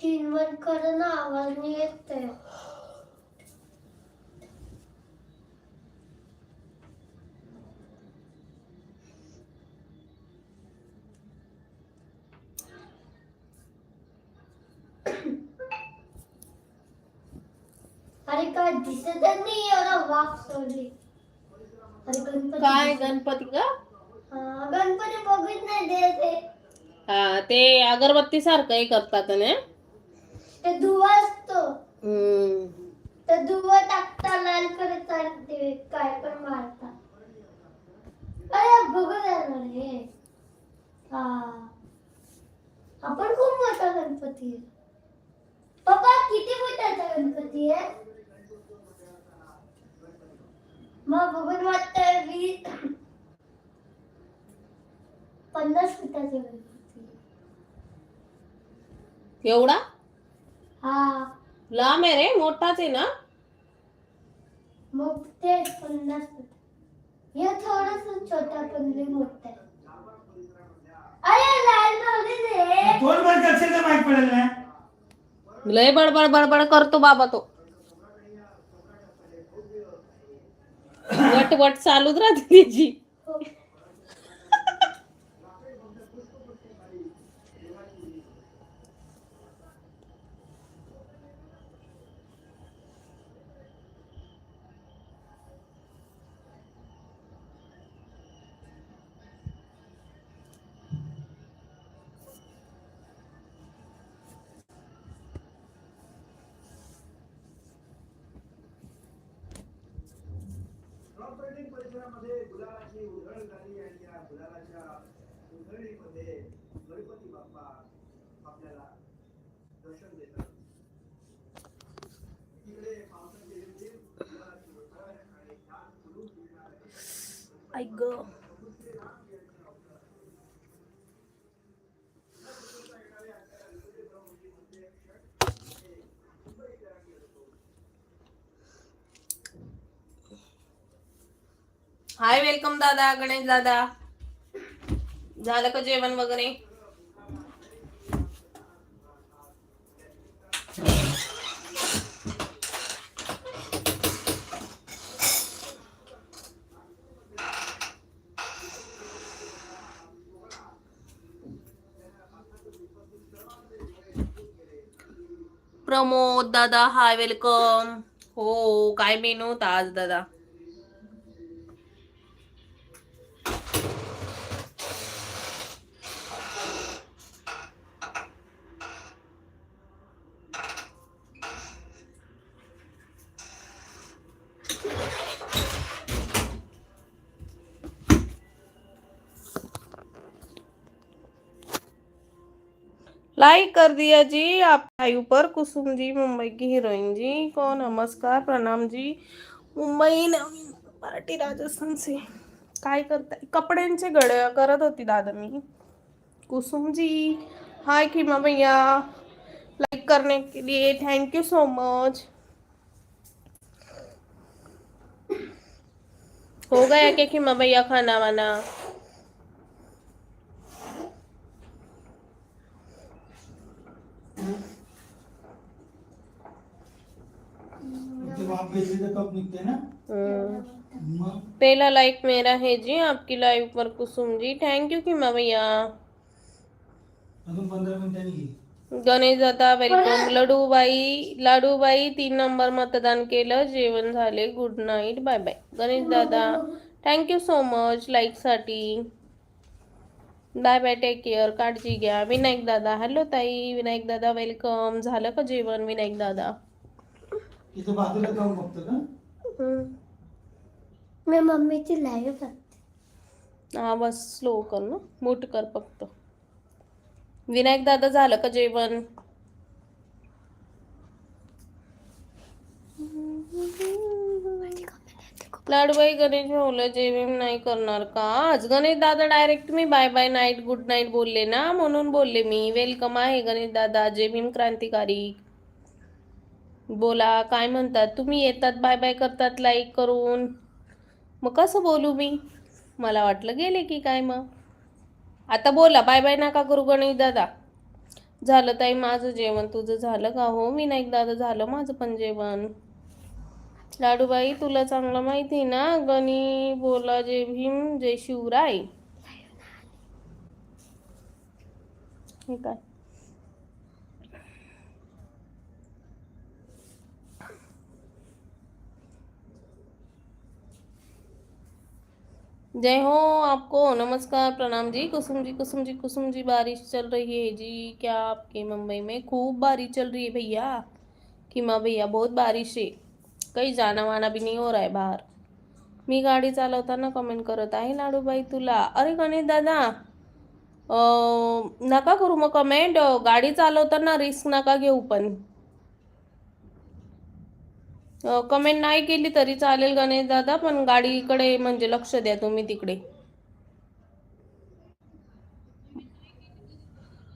तीन वर कर ना आवाज नाही येत आहे. अरे काय दिसत नाही एवढा वाफ सोडली काय गणपती का हा, गणपती बघत नाही हा ते अगरबत्ती सारखं हे करतात ना? ते दुवा असतो. हम्म. तर दुवा टाकता लाल करत काय पण मारता. अरे बघत आहे ना रे. हा. आपण खूप मोठा गणपती आहे. पप्पा किती फुटाचा गणपती आहे? मग बघून वाटतंय वीस पन्नास फुटाचा. एवढा? हा. लांब आहे रे मोठाच आहे ना? मग ते पन्नास फुट. हे थोडस छोटा पण लई मोठा आहे. अरे लाल तर माहीत पडेल ना लय बडबड बडबड करतो बाबा तो. वट वट चालूच राहते त्याची. हो. प्रॉपर्टी परिसरामध्ये गुलालाची उधळण झाली आणि या गुलालाच्या उधळणीमध्ये गणपती बाप्पा आपल्याला दर्शन देतात. तिकडे पावसाचे आणि छान फुलून ऐक हाय वेलकम दादा गणेश दादा. झालं का जेवण वगैरे? प्रमोद दादा हाय वेलकम. हो काय मेनू होता आज दादा? लाइक कर दिया जी, आप लाइव पर कुसुम जी, मुंबई की हीरोइन जी को नमस्कार, प्रणाम जी। मुंबई नवीन मराठी राजस्थान से। काय करताय? कपड्यांचे गड्या करत होती दादा मी कुसुम जी, हाय खिमा भैया। लाइक करने के लिए थैंक यू सो मच हो गया क्या खिमा भैया खाना वाना? तर कप निघते ना. मग पहला लाइक मेरा है जी आपकी लाइव पर कुसुम जी। थँक यू किमा भैया अजून पंधरा मिनिटांनी घे गणेश दादा वेलकम लडूबाई लाडूबाई तीन नंबर मतदान केलं जेवण झाले good night bye bye Ganesh दादा thank you so much like साठी। बाय बाय टेक केअर काळजी घ्या। विनायक दादा हॅलो ताई विनायक दादा वेलकम झालं का जेवण विनायक दादा? तिथं बाजूला जाऊन बघतो का. मी मम्मीची लाईव्ह बघते. आवाज स्लो कर ना. मोठ कर फक्त. विनायक दादा झालं का जेवण? लाडबाई गणेश भाऊला जेवण नाही करणार का? आज गणेश दादा डायरेक्ट मी bye bye night good night बोलले ना? म्हणून बोलले मी. वेलकम आहे गणेश दादा. जय भीम क्रांतिकारी. बोला काय म्हणतात? तुम्ही येतात बाय बाय करतात लाईक करून. मग कसं बोलू मी? मला वाटलं गेले की काय मग? आता बोला बाय बाय नका करू गणेश दादा. झालं ताई माझं जेवण तुझं झालं का? हो मी नाईक दादा झालं माझं पण जेवण. लाडूबाई तुला चांगलं माहिती आहे ना? गणी बोला जय भीम जय शिवराय. ठीक काय? जय हो आपको नमस्कार प्रणाम जी। कुसुम जी कुसुम जी कुसुम जी बारिश चल रही है जी। क्या आपके मुंबई में खूब बारिश चल रही है भैया? कि माँ भैया बहुत बारिश आहे काही जाना वाना भी नहीं हो रहा है बाहर। मी गाडी चालवताना कमेंट करत आहे लाडूबाई तुला। अरे गणेश दादा नका करू मग कमेंट गाडी चालवताना रिस्क नका घेऊ पण. कमेंट नाही केली तरी चालेल गणेश दादा पण गाडीकडे म्हणजे लक्ष द्या तुम्ही तिकडे.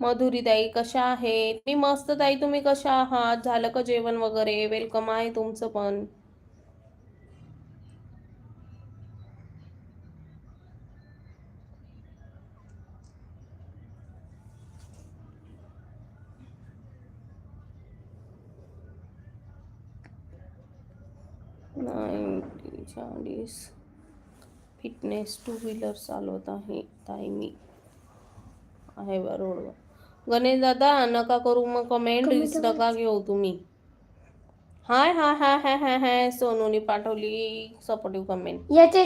मधुरी ताई कशा आहेत? मी मस्त ताई तुम्ही कशा आहात? झालं का जेवण वगैरे? वेलकम आहे तुमचं पण. चाळीस. फिटनेस टू व्हीलर चालवत आहे ताई मी. आहे बा रोडवर गणेश दादा नका करू मग कमेंट नका घेऊ तुम्ही? हाय हाय हाय हाय हाय हाय. सोनूने पाठवली सपोर्टिव कमेंट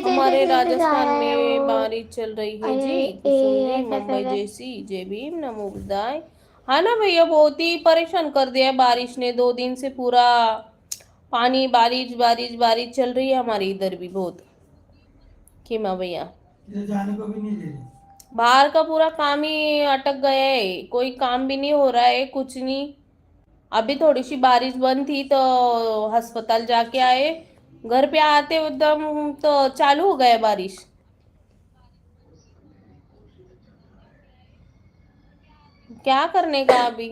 हमारे राजस्थान में बारिश चल रही है जी। मुंबई जैसी। जय भीम नमो बुद्धाय। हाँ ना भैया बहुत ही परेशान कर दिया बारिश ने। दो दिन से पूरा पानी बारिश बारिश बारिश चल रही है हमारे इधर भी बहुत। खीमा भैया? इधर जाने को भी नहीं दे रही। बाहर का पूरा काम ही अटक गया है। कोई काम भी नहीं हो रहा है कुछ नहीं। अभी थोड़ी सी बारिश बंद थी तो अस्पताल जाके आए। घर पे आते एकदम तो चालू हो गया बारिश। क्या करने का अभी?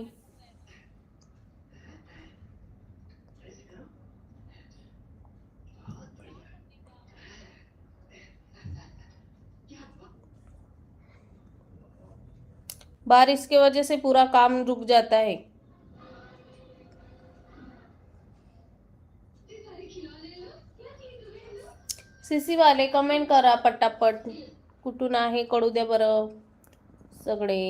बारिश के वजह से पूरा काम रुक जाता है। सीसी वाले कमेंट करा पटापट। कुठून आहे? कळू द्या बरं सगळे.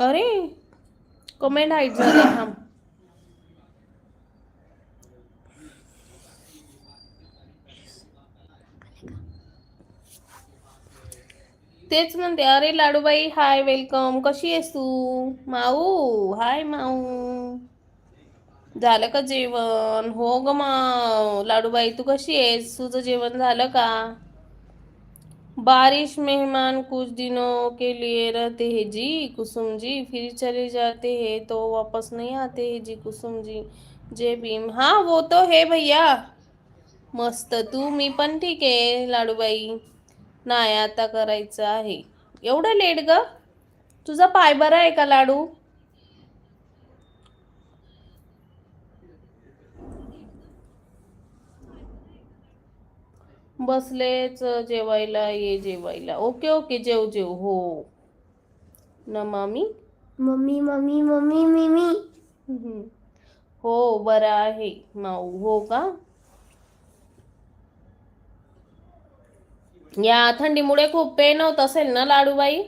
अरे कमेंट हाईट झाले थांब. तेच म्हणते अरे लाडूबाई हाय वेलकम कशी आहेस तू? माऊ हाय माऊ. झालं का जेवण? हो ग माऊ. लाडूबाई तू कशी आहेस? तुझं जेवण झालं का? बारिश मेहमान कुछ दिनों के लिए रहते हैं जी कुसुम जी फिर चले जाते हैं तो वापस नहीं आते हैं जी कुसुम जी। जय भीम। हाँ वो तो है भैया। मस्त तू मी पण ठीक आहे लाडूबाई। नाही आता करायचं आहे. एवढं लेट ग? तुझा पाय बरा आहे का लाडू? बसलेच जेवायला ये जेवायला. ओके ओके जेव जेव. हो. ना मामी? मम्मी मम्मी मम्मी मिमी. हो बरं आहे. माऊ हो का? या थंडीमुळे खूप पेन होत असेल ना लाडूबाई?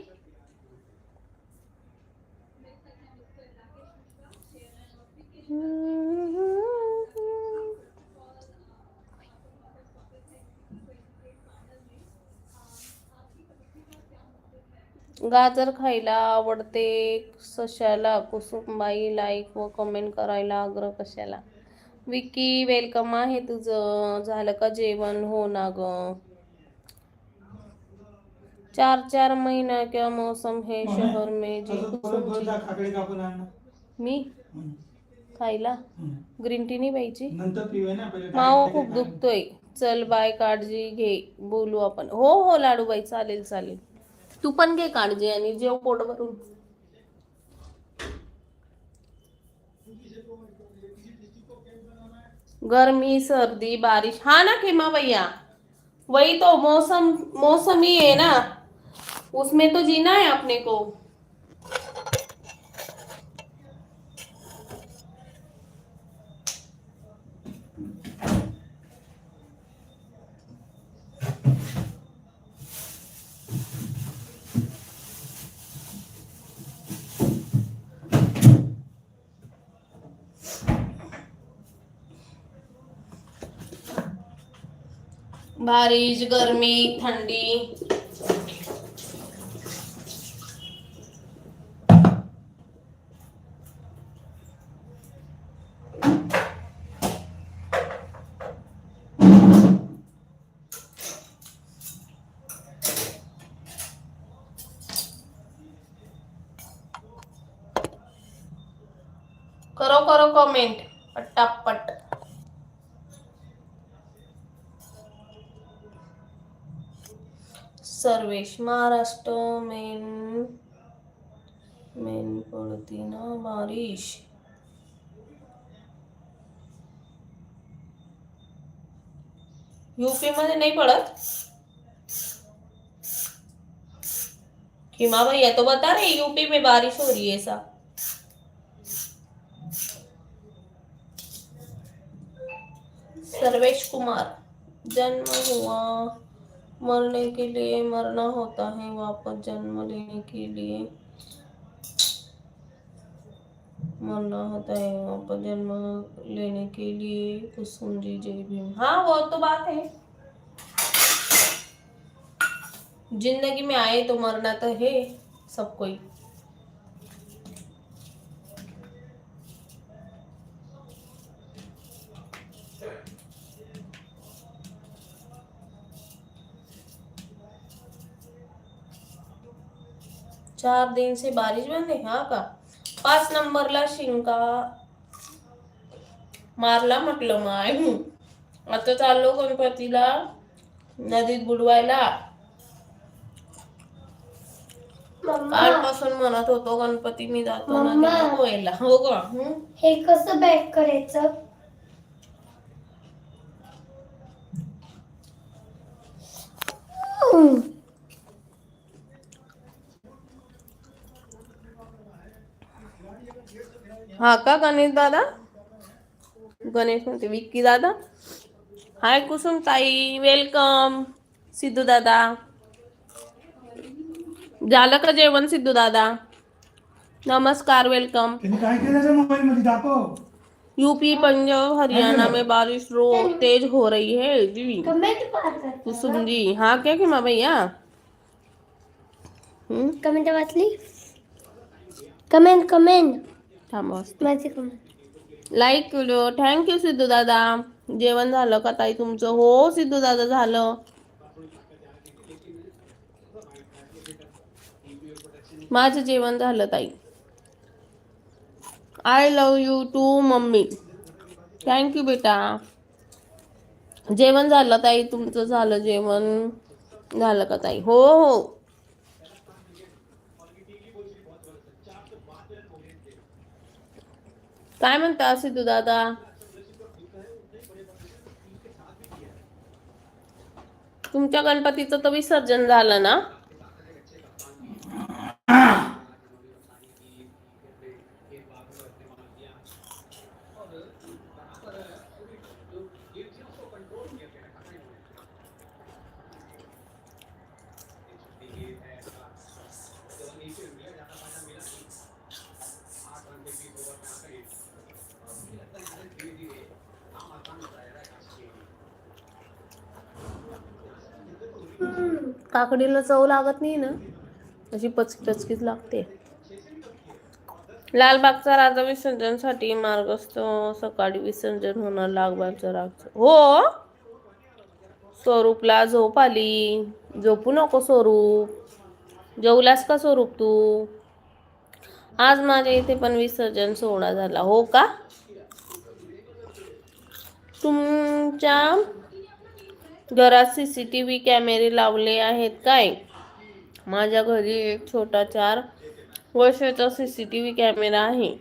गाजर खायला आवडते. सशाला कुसुमबाई लाईक व कमेंट करायला आग्रह कशाला? विकी वेलकम आहे तुझं. झालं का जेवण? हो ना ग. चार चार महीना क्या मौसम है? शहर में? जी कुसुम. मी? खायला. ग्रीन टी नाही प्यायची? माओ खूप. दुखतोय. चल बाय काळजी घे. बोलू आपण. हो हो लाडूबाई. चालेल चालेल. तू पण घे काळजी आणि जेव पोट भरून गर्मी, सर्दी, बारिश. हाँ ना खेमा भैया. वही तो मौसम मौसम ही है ना. उसमें तो जीना है अपने को. बारिश गर्मी ठंडी। करो करो कमेंट पटापट सर्वेश महाराष्ट्र मेन मेन पड़ती ना बारिश यूपी मध्ये नाही पडत? हिमा भैया तो बता रहे यूपी में बारिश हो रही है ऐसा। सर्वेश कुमार जन्म हुआ मरने के लिए मरना होता है वापस जन्म लेने के लिए मरना होता है वापस जन्म लेने के लिए। कुसुम जी जय भीम। हाँ वो तो बात है। जिंदगी में आए तो मरना तो है सब कोई। चार दिन से बारिश बंद आहे हा का। पाच नंबरला शिंका मारला म्हटलं माय। आता चाललो गणपतीला नदीत बुडवायला। मम्मा। कालपासून म्हणत होतो गणपती मी जातो. नदीला पोहायला हो का हं? हे कसं बॅक करायचं? हम्म. हा का गणेश दादा? गणेश म्हणते विक्की दादा? हाय कुसुम ताई वेलकम सिद्धू दादा. झालं का जेवण सिद्धू दादा? नमस्कार वेलकम त्यांनी काय केलं त्या मोबाईल मध्ये? दाखव. यूपी पंजाब हरियाणा में बारिश रो तेज हो रही है जी. कमेंट पार करता कुसुम जी हाँ क्या खेमा भैया? हम्म? कमेंट वाचली? कमेंट कमेंट थांबा like video thank you Siddhu दादा. जेवण झालं का ताई तुमचं? हो सिद्धू दादा झालं. माझं जेवण झालं ताई. I love you too mummy. Thank you बेटा. जेवण झालं ताई. तुमचं झालं जेवण. झालं का ताई? हो हो. काय म्हणता सिद्धू दादा तुमच्या गणपतीचं तर विसर्जन झालं ना? काकडीला चव लागत नाही ना अशी पचकी पचकीच लागते. लालबागचा राजा विसर्जनसाठी मार्गस्थ सकाळी विसर्जन होणार लालबागचा राजा. हो! स्वरूपला झोप आली. झोपू नको स्वरूप. जेवलास का स्वरूप तू? आज माझ्या इथे पण विसर्जन सोहळा झाला. हो का? तुमच्या घरात सी सी टी व्ही कॅमेरे लावले आहेत काय? माझ्या घरी एक छोटा चार वर्षाचा C C T V camera आहे.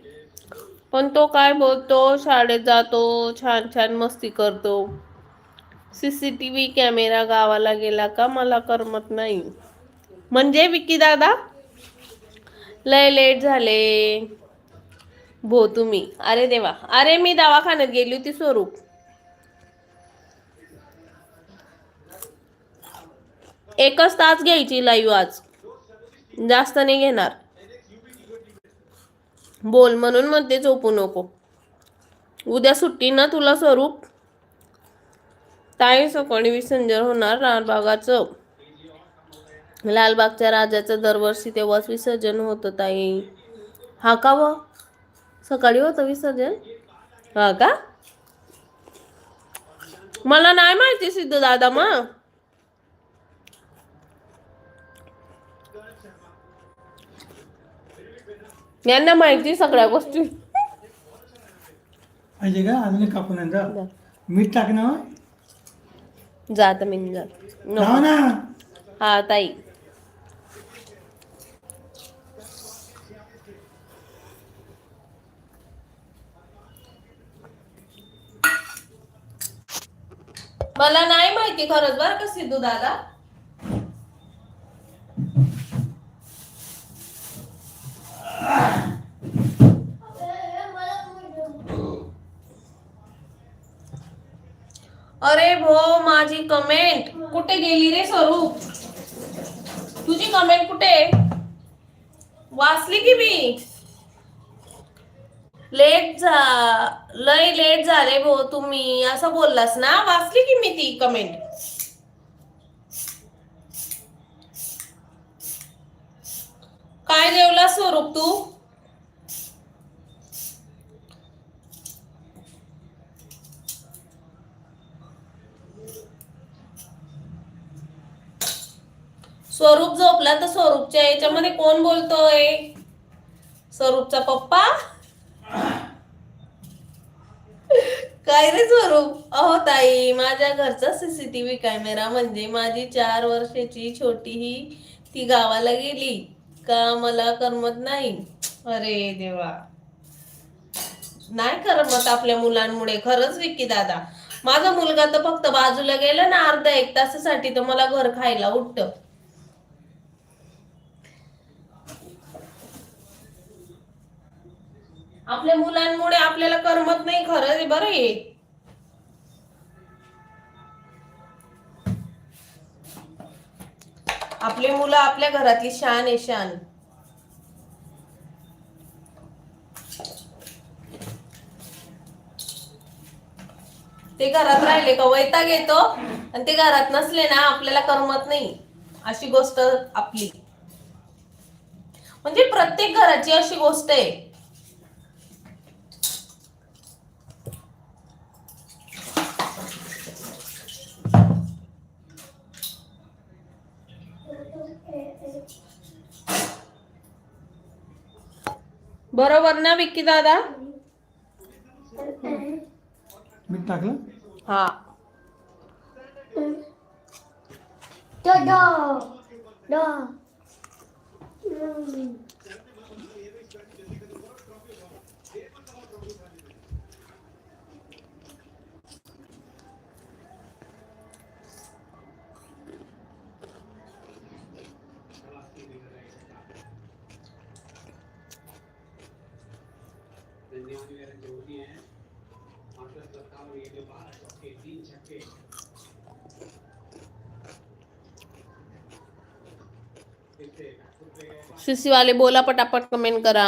पण तो काय बोलतो? शाळेत जातो छान छान मस्ती करतो. C C T V camera गावाला गेला का? मला करमत नाही. म्हणजे विकी दादा? लय लेट झाले. भो तुम्ही. अरे देवा. अरे मी दवाखान्यात गेली होती स्वरूप. एकच तास घ्यायची लाईव्ह आज. जास्त नाही घेणार. बोल म्हणून म्हणते झोपू नको. उद्या सुट्टी ना तुला स्वरूप? ताई सकाळी विसर्जन होणार लालबागाचं लालबागच्या राजाचं दरवर्षी तेव्हाच विसर्जन होतं ताई. हा का व? सकाळी होतं विसर्जन? हा का? मला नाही माहिती सिद्ध दादा मग. यांना माहिती सगळ्या गोष्टी. पाहिजे का? अजून एक कापून आण जा मीठ टाक ना जात मी जात राहा नको. ना. हा ताई. मला नाही माहिती खरंच बरं का सिद्धू दादा. अरे भो माझी कमेंट कुठे गेली रे स्वरूप? तुझी कमेंट कुठे? वाचली की मी? लेट जा लय लेट झाले भो तुम्ही. असं बोललास ना? वाचली की मी ती कमेंट काय जेवला स्वरूप तू? स्वरूप झोपला तर स्वरूपच्या याच्यामध्ये कोण बोलतोय? स्वरूपचा पप्पा? काय रे स्वरूप? अहो ताई माझ्या घरचा सीसीटीव्ही कॅमेरा म्हणजे माझी चार वर्षाची छोटी ही ती गावाला गेली. का मला करमत नाही? अरे देवा. नाही करमत आपल्या मुलांमुळे खरंच विक्की दादा. माझा मुलगा तर फक्त बाजूला गेला ना अर्धा एक तासासाठी तर मला घर खायला उठतं. आपल्या मुलांमुळे आपल्याला करमत नाही खरं बरं आहे आपले मुलं आपल्या घरातली शान आहे शान. ते घरात राहिले का? वैताग येतो. आणि ते घरात नसले ना आपल्याला करमत नाही. अशी गोष्ट आपली. म्हणजे प्रत्येक घराची अशी गोष्ट आहे. बरोबर ना विक्की दादा? मीठ टाकलं हा. तो डो डो सीसी वाले बोला पटापट कमेंट करा।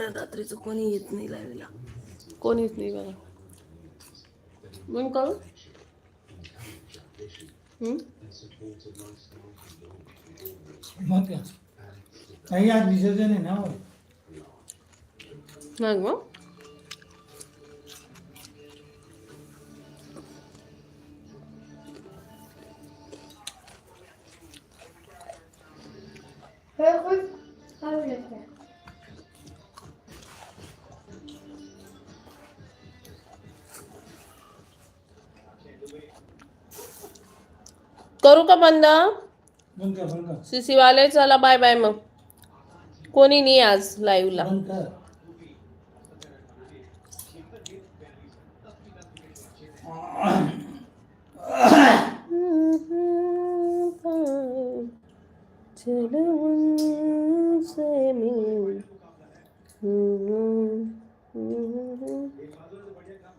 एवढ्या रात्रीचं कोणी येत नाही लाईव्हला कोणीच नाही बघा बंद करू हम्म? मग काय काही आज विसर्जन आहे ना हो. नाही मग हे खूप आवडत आहे. करू का बंद? सीसीवाले चला बाय बाय मग. कोणी नाही आज लाईव्हला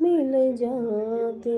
मिल जाते